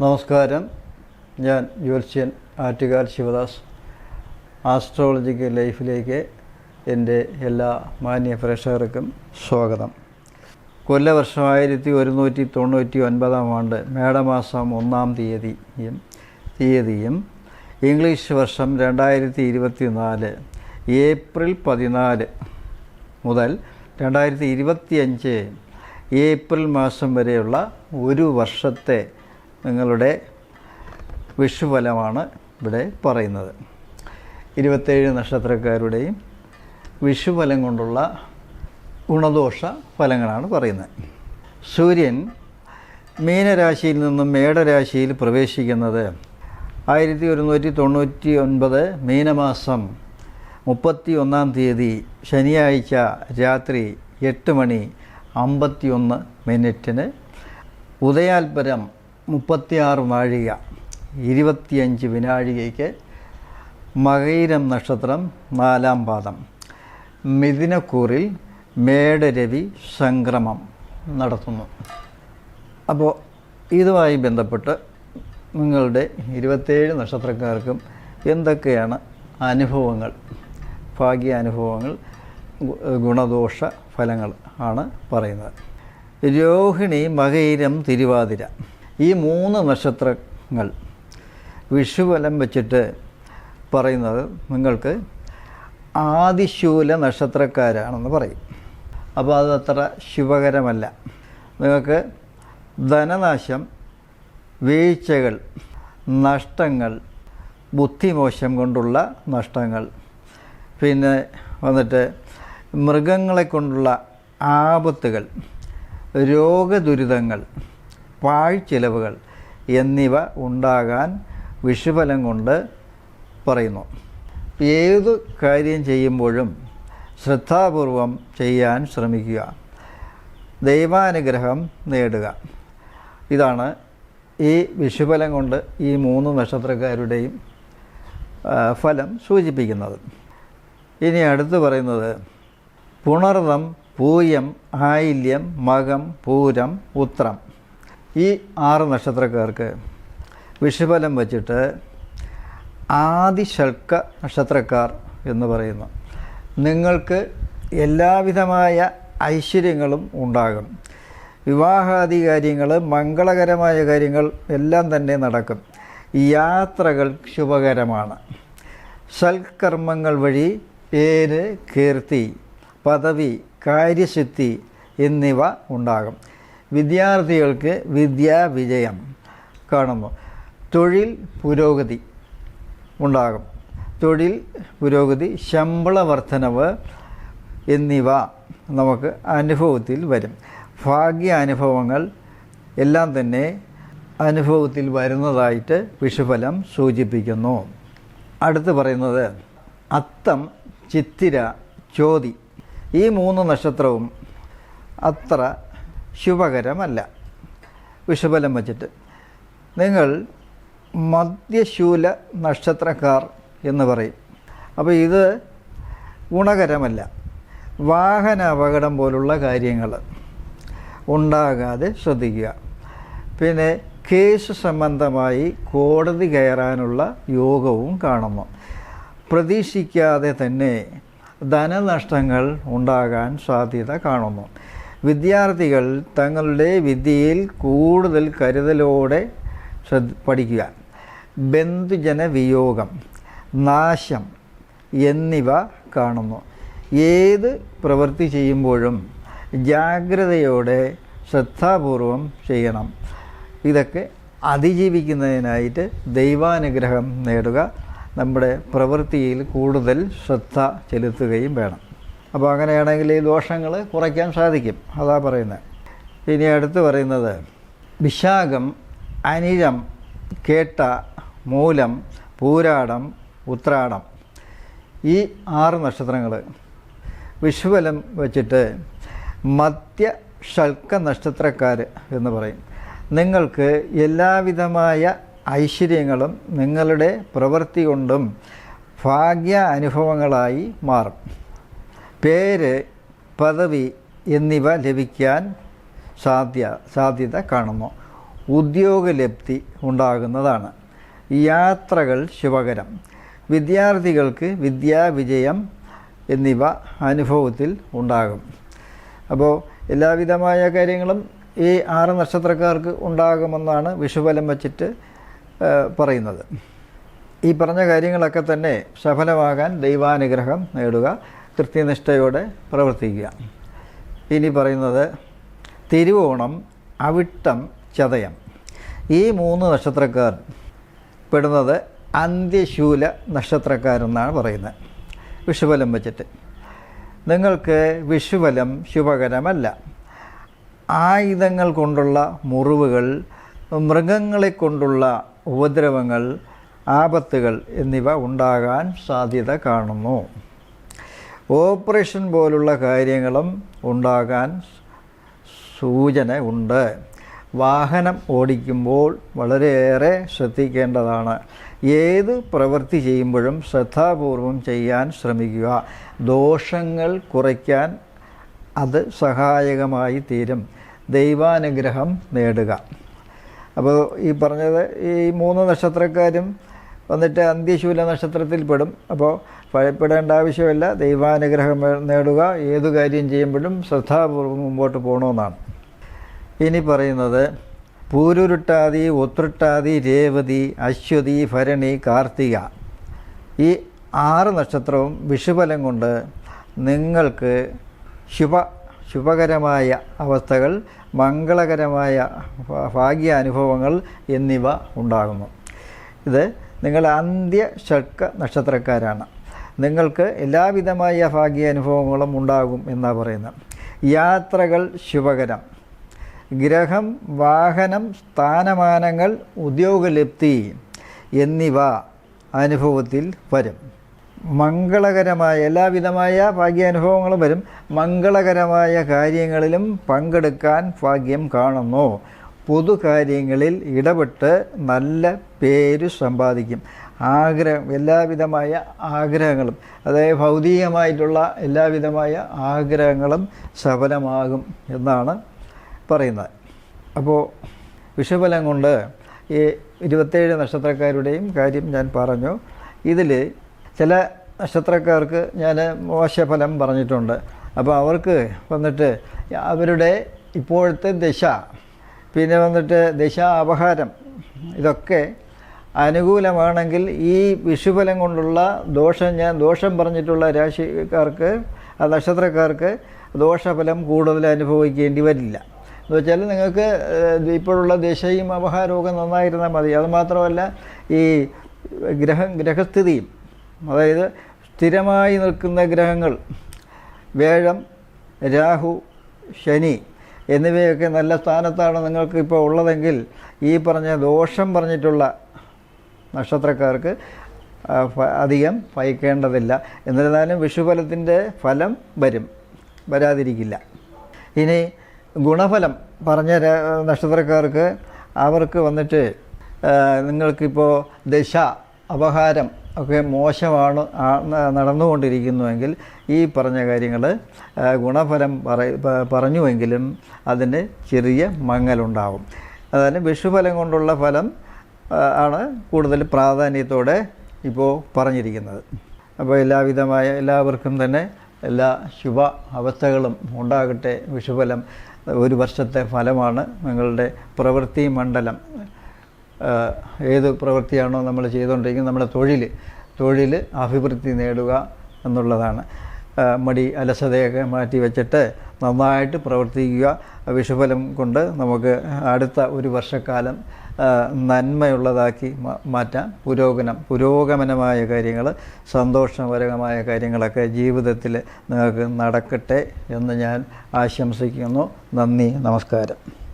നമസ്കാരം. ഞാൻ ജ്യോത്സ്യൻ ആറ്റുകാൽ ശിവദാസ്. ആസ്ട്രോളജിക്കൽ ലൈഫിലേക്ക് എന്റെ എല്ലാ മാന്യ പ്രേക്ഷകർക്കും സ്വാഗതം. കൊല്ലവർഷം ആയിരത്തി ഒരുന്നൂറ്റി തൊണ്ണൂറ്റി ഒൻപതാം ആണ്ട് മേടമാസം ഒന്നാം തീയതിയും തീയതിയും ഇംഗ്ലീഷ് വർഷം രണ്ടായിരത്തി ഇരുപത്തി നാല് ഏപ്രിൽ പതിനാല് മുതൽ രണ്ടായിരത്തി ഇരുപത്തിയഞ്ച് ഏപ്രിൽ മാസം വരെയുള്ള ഒരു വർഷത്തെ നിങ്ങളുടെ വിഷുഫലമാണ് ഇവിടെ പറയുന്നത്. ഇരുപത്തേഴ് നക്ഷത്രക്കാരുടെയും വിഷുഫലം കൊണ്ടുള്ള ഗുണദോഷ ഫലങ്ങളാണ് പറയുന്നത്. സൂര്യൻ മീനരാശിയിൽ നിന്നും മേടരാശിയിൽ പ്രവേശിക്കുന്നത് ആയിരത്തി ഒരുന്നൂറ്റി തൊണ്ണൂറ്റി ഒൻപത് മീനമാസം മുപ്പത്തി ഒന്നാം തീയതി ശനിയാഴ്ച രാത്രി എട്ട് മണി അമ്പത്തിയൊന്ന് മിനിറ്റിന് ഉദയാൽപരം മുപ്പത്തിയാറ് നാഴിക ഇരുപത്തിയഞ്ച് വിനാഴികയ്ക്ക് മകൈരം നക്ഷത്രം നാലാം പാദം. മിഥുനക്കൂറിൽ മേടരവി സംക്രമം നടത്തുന്നു. അപ്പോൾ ഇതുമായി ബന്ധപ്പെട്ട് നിങ്ങളുടെ ഇരുപത്തേഴ് നക്ഷത്രക്കാർക്കും എന്തൊക്കെയാണ് അനുഭവങ്ങൾ? ഭാഗ്യാനുഭവങ്ങൾ ഗുണദോഷ ഫലങ്ങൾ ആണ് പറയുന്നത്. രോഹിണി മകൈരം തിരുവാതിര. ഈ മൂന്ന് നക്ഷത്രങ്ങൾ വിഷുവലം വെച്ചിട്ട് പറയുന്നത് നിങ്ങൾക്ക് ആദിശൂല നക്ഷത്രക്കാരാണെന്ന് പറയും. അപ്പോൾ അത് അത്ര ശുഭകരമല്ല. നിങ്ങൾക്ക് ധനനാശം വീഴ്ചകൾ നഷ്ടങ്ങൾ ബുദ്ധിമോശം കൊണ്ടുള്ള നഷ്ടങ്ങൾ പിന്നെ വന്നിട്ട് മൃഗങ്ങളെ കൊണ്ടുള്ള ആപത്തുകൾ രോഗദുരിതങ്ങൾ പാഴ്ചെലവുകൾ എന്നിവ ഉണ്ടാകാൻ വിഷുഫലം കൊണ്ട് പറയുന്നു. ഏതു കാര്യം ചെയ്യുമ്പോഴും ശ്രദ്ധാപൂർവം ചെയ്യാൻ ശ്രമിക്കുക. ദൈവാനുഗ്രഹം നേടുക. ഇതാണ് ഈ വിഷുഫലം കൊണ്ട് ഈ മൂന്ന് നക്ഷത്രക്കാരുടെയും ഫലം സൂചിപ്പിക്കുന്നത്. ഇനി അടുത്ത് പറയുന്നത് പുണർതം പൂയം ആയില്യം മകം പൂരം ഉത്രം. ഈ ആറ് നക്ഷത്രക്കാർക്ക് വിഷുഫലം വച്ചിട്ട് ആദിശൽക്ക നക്ഷത്രക്കാർ എന്ന് പറയുന്നു. നിങ്ങൾക്ക് എല്ലാവിധമായ ഐശ്വര്യങ്ങളും ഉണ്ടാകും. വിവാഹാദി കാര്യങ്ങൾ മംഗളകരമായ കാര്യങ്ങൾ എല്ലാം തന്നെ നടക്കും. യാത്രകൾ ശുഭകരമാണ്. സൽക്കർമ്മങ്ങൾ വഴി പേര് കീർത്തി പദവി കാര്യസിദ്ധി എന്നിവ ഉണ്ടാകും. വിദ്യാർത്ഥികൾക്ക് വിദ്യാ വിജയം കാണുന്നു. തൊഴിൽ പുരോഗതി ഉണ്ടാകും. തൊഴിൽ പുരോഗതി ശമ്പള വർധനവ് എന്നിവ നമുക്ക് അനുഭവത്തിൽ വരും. ഭാഗ്യാനുഭവങ്ങൾ എല്ലാം തന്നെ അനുഭവത്തിൽ വരുന്നതായിട്ട് വിഷുഫലം സൂചിപ്പിക്കുന്നു. അടുത്ത് പറയുന്നത് അത്തം ചിത്തിര ചോതി ഈ മൂന്ന് നക്ഷത്രവും അത്ര ശുഭകരമല്ല. വിഷുബലം വച്ചിട്ട്. നിങ്ങൾ മധ്യശൂല നക്ഷത്രക്കാർ എന്ന് പറയും. അപ്പോൾ ഇത് ഗുണകരമല്ല. വാഹന അപകടം പോലുള്ള കാര്യങ്ങൾ ഉണ്ടാകാതെ ശ്രദ്ധിക്കുക. പിന്നെ കേസ് സംബന്ധമായി കോടതി കയറാനുള്ള യോഗവും കാണുന്നു. പ്രതീക്ഷിക്കാതെ തന്നെ ധനനഷ്ടങ്ങൾ ഉണ്ടാകാൻ സാധ്യത കാണുന്നു. വിദ്യാർത്ഥികൾ തങ്ങളുടെ വിദ്യയിൽ കൂടുതൽ കരുതലോടെ ശ്രദ്ധ പഠിക്കുക. ബന്ധുജന വിയോഗം നാശം എന്നിവ കാണുന്നു. ഏത് പ്രവൃത്തി ചെയ്യുമ്പോഴും ജാഗ്രതയോടെ ശ്രദ്ധാപൂർവം ചെയ്യണം. ഇതൊക്കെ അതിജീവിക്കുന്നതിനായിട്ട് ദൈവാനുഗ്രഹം നേടുക. നമ്മുടെ പ്രവൃത്തിയിൽ കൂടുതൽ ശ്രദ്ധ ചെലുത്തുകയും വേണം. അപ്പോൾ അങ്ങനെയാണെങ്കിൽ ഈ ദോഷങ്ങൾ കുറയ്ക്കാൻ സാധിക്കും. അതാ പറയുന്നത്. ഇനി അടുത്ത് പറയുന്നത് വിശാഖം അനിഴം കേട്ട മൂലം പൂരാടം ഉത്രാടം. ഈ ആറ് നക്ഷത്രങ്ങൾ വിഷുഫലം വച്ചിട്ട് മധ്യ ഷൽക്ക നക്ഷത്രക്കാർ എന്ന് പറയും. നിങ്ങൾക്ക് എല്ലാവിധമായ ഐശ്വര്യങ്ങളും നിങ്ങളുടെ പ്രവൃത്തി കൊണ്ടും ഭാഗ്യ അനുഭവങ്ങളായി മാറും. പേര് പദവി എന്നിവ ലഭിക്കാൻ സാധ്യ സാധ്യത കാണുന്നു. ഉദ്യോഗലബ്ധി ഉണ്ടാകുന്നതാണ്. യാത്രകൾ ശുഭകരം. വിദ്യാർത്ഥികൾക്ക് വിദ്യാവിജയം എന്നിവ അനുഭവത്തിൽ ഉണ്ടാകും. അപ്പോൾ എല്ലാവിധമായ കാര്യങ്ങളും ഈ ആറ് നക്ഷത്രക്കാർക്ക് ഉണ്ടാകുമെന്നാണ് വിഷുഫലം വച്ചിട്ട് പറയുന്നത്. ഈ പറഞ്ഞ കാര്യങ്ങളൊക്കെ തന്നെ സഫലമാകാൻ ദൈവാനുഗ്രഹം നേടുക. കൃത്യനിഷ്ഠയോടെ പ്രവർത്തിക്കുക. ഇനി പറയുന്നത് തിരുവോണം അവിട്ടം ചതയം. ഈ മൂന്ന് നക്ഷത്രക്കാർ പെടുന്നത് അന്ത്യശൂല നക്ഷത്രക്കാരെന്നാണ് പറയുന്നത്. വിഷുഫലം വെച്ചിട്ട്. നിങ്ങൾക്ക് വിഷുഫലം ശുഭകരമല്ല. ആയുധങ്ങൾ കൊണ്ടുള്ള മുറിവുകൾ മൃഗങ്ങളെ കൊണ്ടുള്ള ഉപദ്രവങ്ങൾ ആപത്തുകൾ എന്നിവ ഉണ്ടാകാൻ സാധ്യത കാണുന്നു. ഓപ്പറേഷൻ പോലുള്ള കാര്യങ്ങളും ഉണ്ടാകാൻ സൂചന ഉണ്ട്. വാഹനം ഓടിക്കുമ്പോൾ വളരെയേറെ ശ്രദ്ധിക്കേണ്ടതാണ്. ഏത് പ്രവൃത്തി ചെയ്യുമ്പോഴും ശ്രദ്ധാപൂർവം ചെയ്യാൻ ശ്രമിക്കുക. ദോഷങ്ങൾ കുറയ്ക്കാൻ അത് സഹായകമായി തീരും. ദൈവാനുഗ്രഹം നേടുക. അപ്പോൾ ഈ പറഞ്ഞത് ഈ മൂന്ന് നക്ഷത്രക്കാരും വന്നിട്ട് അന്ത്യശൂല നക്ഷത്രത്തിൽ പെടും. അപ്പോൾ ഭയപ്പെടേണ്ട ആവശ്യമില്ല. ദൈവാനുഗ്രഹം നേടുക ഏതു കാര്യം ചെയ്യുമ്പോഴും ശ്രദ്ധാപൂർവം മുമ്പോട്ട് പോകണമെന്നാണ് ഇനി പറയുന്നത് പൂരുരുട്ടാതി ഉത്രുട്ടാതി രേവതി അശ്വതി ഭരണി കാർത്തിക. ഈ ആറ് നക്ഷത്രവും വിഷുഫലം കൊണ്ട് നിങ്ങൾക്ക് ശുഭ ശുഭകരമായ അവസ്ഥകൾ മംഗളകരമായ ഭാഗ്യാനുഭവങ്ങൾ എന്നിവ ഉണ്ടാകുന്നു. ഇത് നിങ്ങൾ അന്ത്യ ഷഡ്ക നക്ഷത്രക്കാരാണ്. നിങ്ങൾക്ക് എല്ലാവിധമായ ഭാഗ്യാനുഭവങ്ങളും ഉണ്ടാകും എന്നാണ് പറയുന്നത്. യാത്രകൾ ശുഭകരം. ഗ്രഹം വാഹനം സ്ഥാനമാനങ്ങൾ ഉദ്യോഗലബ്ധി എന്നിവ അനുഭവത്തിൽ വരും. മംഗളകരമായ എല്ലാവിധമായ ഭാഗ്യാനുഭവങ്ങളും വരും. മംഗളകരമായ കാര്യങ്ങളിലും പങ്കെടുക്കാൻ ഭാഗ്യം കാണുന്നു. പൊതുകാര്യങ്ങളിൽ ഇടപെട്ട് നല്ല പേര് സമ്പാദിക്കും. ആഗ്രഹം എല്ലാവിധമായ ആഗ്രഹങ്ങളും അതായത് ഭൗതികമായിട്ടുള്ള എല്ലാവിധമായ ആഗ്രഹങ്ങളും സഫലമാകും എന്നാണ് പറയുന്നത്. അപ്പോൾ വിഷുഫലം കൊണ്ട് ഈ ഇരുപത്തേഴ് നക്ഷത്രക്കാരുടെയും കാര്യം ഞാൻ പറഞ്ഞു. ഇതിൽ ചില നക്ഷത്രക്കാർക്ക് ഞാൻ മോശഫലം പറഞ്ഞിട്ടുണ്ട്. അപ്പോൾ അവർക്ക് വന്നിട്ട് അവരുടെ ഇപ്പോഴത്തെ ദശ പിന്നെ വന്നിട്ട് ദശ അപഹാരം ഇതൊക്കെ അനുകൂലമാണെങ്കിൽ ഈ വിഷുഫലം കൊണ്ടുള്ള ദോഷം ഞാൻ ദോഷം പറഞ്ഞിട്ടുള്ള രാശിക്കാർക്ക് നക്ഷത്രക്കാർക്ക് ദോഷഫലം കൂടുതൽ അനുഭവിക്കേണ്ടി വരില്ല. എന്ന് വെച്ചാൽ നിങ്ങൾക്ക് ഇപ്പോഴുള്ള ദശയും അപഹാരമൊക്കെ നന്നായിരുന്നാൽ മതി. അതുമാത്രമല്ല ഈ ഗ്രഹം ഗ്രഹസ്ഥിതിയും അതായത് സ്ഥിരമായി നിൽക്കുന്ന ഗ്രഹങ്ങൾ വേഴം രാഹു ശനി എന്നിവയൊക്കെ നല്ല സ്ഥാനത്താണ് നിങ്ങൾക്ക് ഇപ്പോൾ ഉള്ളതെങ്കിൽ ഈ പറഞ്ഞ ദോഷം പറഞ്ഞിട്ടുള്ള നക്ഷത്രക്കാർക്ക് അധികം ഭയക്കേണ്ടതില്ല എന്നിരുന്നാലും വിഷുഫലത്തിന്റെ ഫലം വരും വരാതിരിക്കില്ല. ഇനി ഗുണഫലം പറഞ്ഞ നക്ഷത്രക്കാർക്ക് അവർക്ക് വന്നിട്ട് നിങ്ങൾക്കിപ്പോൾ ദശ അപഹാരം ഒക്കെ മോശമാണ് നടന്നുകൊണ്ടിരിക്കുന്നുവെങ്കിൽ ഈ പറഞ്ഞ കാര്യങ്ങൾ ഗുണഫലം പറ പറഞ്ഞുവെങ്കിലും അതിന് ചെറിയ മങ്ങലുണ്ടാവും. അതായത് വിഷുഫലം കൊണ്ടുള്ള ഫലം ആണ് കൂടുതൽ പ്രാധാന്യത്തോടെ ഇപ്പോൾ പറഞ്ഞിരിക്കുന്നത്. അപ്പോൾ എല്ലാവിധമായ എല്ലാവർക്കും തന്നെ എല്ലാ ശുഭ അവസ്ഥകളും ഉണ്ടാകട്ടെ വിഷുഫലം. ഒരു വർഷത്തെ ഫലമാണ് നിങ്ങളുടെ പ്രവൃത്തി മണ്ഡലം. ഏത് പ്രവൃത്തിയാണോ നമ്മൾ ചെയ്തുകൊണ്ടിരിക്കുന്നത് നമ്മുടെ തൊഴിൽ തൊഴിൽ അഭിവൃദ്ധി നേടുക എന്നുള്ളതാണ്. മടി അലസതയൊക്കെ മാറ്റി വെച്ചിട്ട് നന്നായിട്ട് പ്രവർത്തിക്കുക. വിഷുഫലം കൊണ്ട് നമുക്ക് അടുത്ത ഒരു വർഷക്കാലം നന്മയുള്ളതാക്കി മാറ്റാം. പുരോഗമനം പുരോഗമനമായ കാര്യങ്ങൾ സന്തോഷപരമായ കാര്യങ്ങളൊക്കെ ജീവിതത്തിൽ നിങ്ങൾക്ക് നടക്കട്ടെ എന്ന് ഞാൻ ആശംസിക്കുന്നു. നന്ദി നമസ്കാരം.